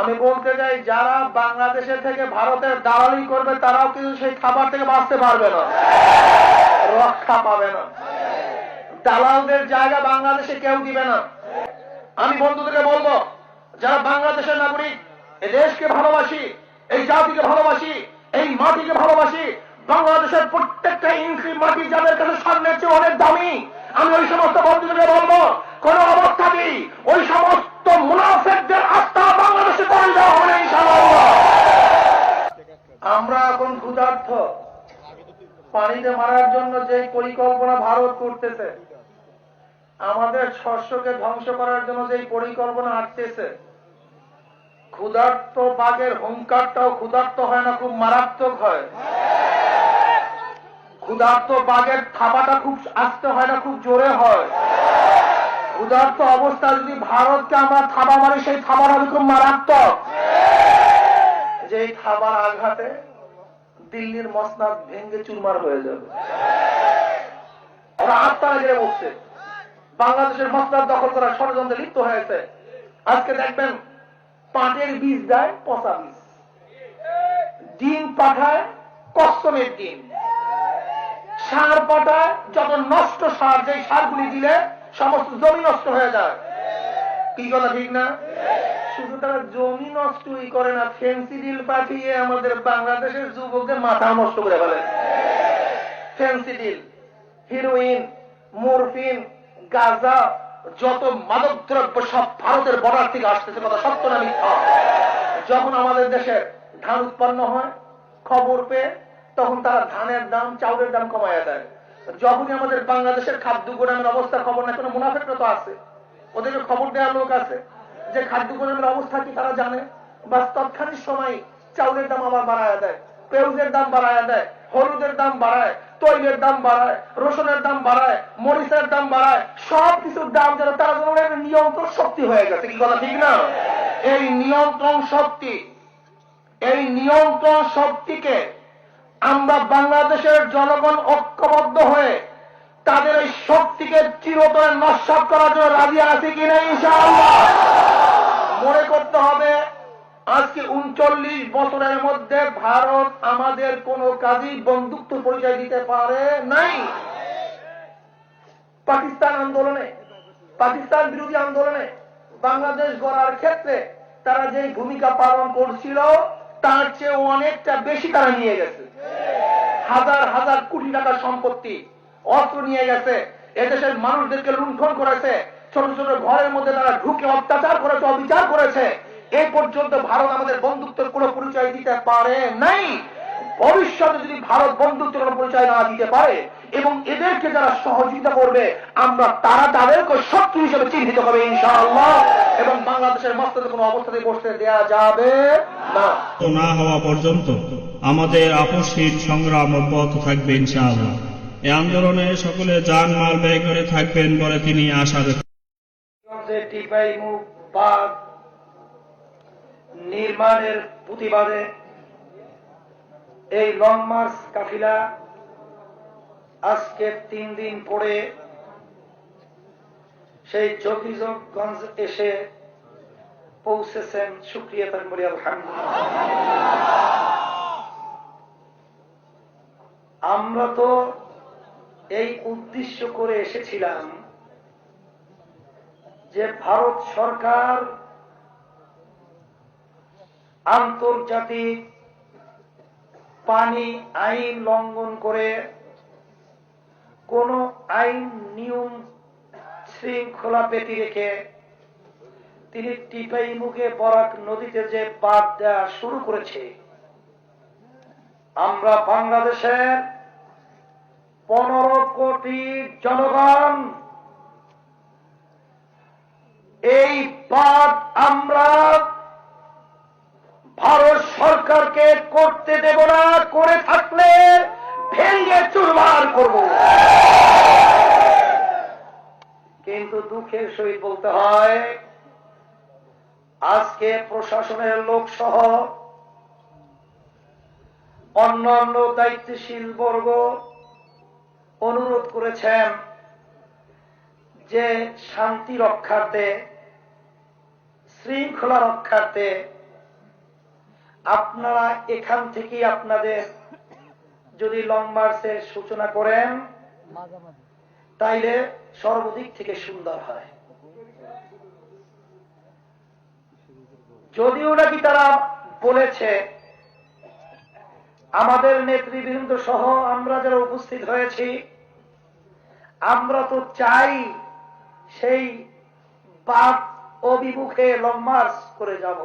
আমি বলতে চাই, যারা বাংলাদেশের থেকে ভারতের দালালি করবে, তারাও কিন্তু সেই খাবার থেকে বাঁচতে পারবে না। রক্ষা পাবে না। দালালদের জায়গা বাংলাদেশে কেউ দিবে না। আমি বন্ধুদেরকে বলব, যারা বাংলাদেশের নাগরিক, এই দেশকে ভালোবাসি, এই জাতিকে ভালোবাসি, এই মাটিকে ভালোবাসি, বাংলাদেশের প্রত্যেকটা ইঞ্চি মাটি যাদের কাছে সামনের চেয়ে অনেক দামি, আমি ওই সমস্ত বন্ধুদেরকে বলব, কোন অবস্থাতেই ওই সমস্ত মুনাফেকদের আস্থা আমরা এখন ক্ষুধার্থ পানিতে মারার জন্য যে পরিকল্পনা ভারত করতেছে, আমাদের শস্যকে ধ্বংস করার জন্য যে পরিকল্পনা আসতেছে ক্ষুধার্ত বাঘের হুঙ্কারটাও ক্ষুধার্ত হয় না, খুব মারাত্মক হয়। ক্ষুধার্ত বাঘের থাবাটা খুব আসতে হয় না, খুব জোরে হয়। ক্ষুধার্ত অবস্থা যদি ভারতকে আমরা থাবা মারি সেই থাবার হবে খুব মারাত্মক যে এই থাবার আঘাতে দিল্লির মসনাদ ভেঙ্গে চুরমার হয়ে যাবে। ওরা আত্মারা গেড়ে বসছে বাংলাদেশের মসনাদ দখল করার ষড়যন্ত্রে লিপ্ত হয়েছে। আজকে দেখবেন পাটের বীজ দেয় পচা বীজ। ডিম পাঠায় কষ্টমের ডিম। সার পাঠায় যত নষ্ট সার যে সারগুলি দিলে সমস্ত জমি নষ্ট হয়ে যায়। কি কথা ঠিক না? শুধু তারা জমি নষ্টই করে না ফেন্সিডিল পাঠিয়ে আমাদের বাংলাদেশের যুবকদের মাথা নষ্ট করে ফেলে। ফেন্সিডিল হিরোইন মরফিন গাঁজা, যত মাদক দ্রব্য সব ভারতের বর্ডার থেকে আসতেছে, কথা সত্য না মিথ্যা? যখন আমাদের দেশে ধান উৎপন্ন হয়, খবর পেয়ে তখন তারা ধানের দাম, চাউলের দাম কমাইয়া দেয়। যখনই আমাদের বাংলাদেশের খাদ্য গোদামের অবস্থা খবর না কোনো মুনাফেকরা তো আছে। ওদেরকে খবর দেওয়ার লোক আছে। যে খাদ্য গোদামের অবস্থা কি তারা জানে? বা তৎক্ষণিক সময় চাউলের দাম আবার বাড়ায় দেয়, পেঁয়াজের দাম বাড়ায় দেয়, হলুদের দাম বাড়ায়, তৈলের দাম বাড়ায়, রসুনের দাম বাড়ায়, মরিচের দাম বাড়ায় সব কিছুর দাম যেন তারা যেন একটা নিয়ন্ত্রণ শক্তি হয়ে গেছে। কি কথা, ঠিক না? এই নিয়ন্ত্রণ শক্তি, এই নিয়ন্ত্রণ শক্তিকে আমরা বাংলাদেশের জনগণ ঐক্যবদ্ধ হয়ে তাদের এই শক্তিকে চিরতরে নস্বাত করার জন্য রাজি আছে কিনা ইনশাআল্লাহ? মনে করতে হবে, আজকে উনচল্লিশ বছরের মধ্যে ভারত আমাদের কোনো কাজই বন্ধুত্ব পরিচয় দিতে পারে নাই। পাকিস্তান আন্দোলনে, পাকিস্তান বিরোধী আন্দোলনে বাংলাদেশ গড়ার ক্ষেত্রে তারা যে ভূমিকা পালন করছিল, তার চেয়ে অনেকটা বেশি তারা নিয়ে গেছে। হাজার হাজার কোটি টাকার সম্পত্তি অস্ত্র নিয়ে গেছে। এদেশের মানুষদেরকে লুণ্ঠন করেছে। ছোট ছোট ঘরের মধ্যে তারা ঢুকে অত্যাচার করেছে, অবিচার করেছে। এই পর্যন্ত ভারত আমাদের বন্ধুত্বের কোনো পরিচয় দিতে পারে নাই। ভবিষ্যতে যদি ভারত বন্ধুত্বের কোনো পরিচয় না দিতে পারে এবং এদেরকে যারা সহযোগিতা করবে, আমরা তারা তাদেরকে শত্রু হিসেবে চিহ্নিত হবে ইনশাআল্লাহ। এবং বাংলাদেশের মস্তকে কোনো অবস্থাতে বসতে দেয়া যাবে না। না হওয়া পর্যন্ত আমাদের আপসহীন সংগ্রাম অব্যাহত থাকবে ইনশাআল্লাহ। এই আন্দোলনে সকলে যান মাল ব্যয় করে থাকবেন বলে তিনি আশা নির্মাণের প্রতিবাদে এই লং মার্চ কাফিলা আজকে তিন দিন পরে সেই জকিজগঞ্জ এসে পৌঁছেছেন। সুক্রিয়া তার বলি, আলহামদুলিল্লাহ। আমরা তো এই উদ্দেশ্য করে এসেছিলাম যে ভারত সরকার আন্তর্জাতিক পানি আইন লঙ্ঘন করে কোন আইন নিয়ম শৃঙ্খলা পেটি রেখে তিনি টিপাই মুখে বরাক নদীতে যে বাদ দেওয়া শুরু করেছে। আমরা বাংলাদেশের পনেরো কোটি জনগণ, এই বাদ আমরা ভারত সরকারকে করতে দেব না করে থাকলে ভেঙে চুরমার করব কিন্তু দুঃখের সহিত বলতে হয়। আজকে প্রশাসনের লোক সহ অন্যান্য দায়িত্বশীল বর্গ অনুরোধ করেছেন যে শান্তি রক্ষার্থে শৃঙ্খলা রক্ষার্থে আপনারা এখান থেকে আপনাদের যদি লং মার্চের সূচনা করেন তাইলে সর্বদিক থেকে সুন্দর হয়। যদিও নাকি তারা বলেছে, আমাদের নেতৃবৃন্দ সহ আমরা যারা উপস্থিত হয়েছি, আমরা তো চাই সেই বাদ অভিমুখে লং মার্চ করে যাব।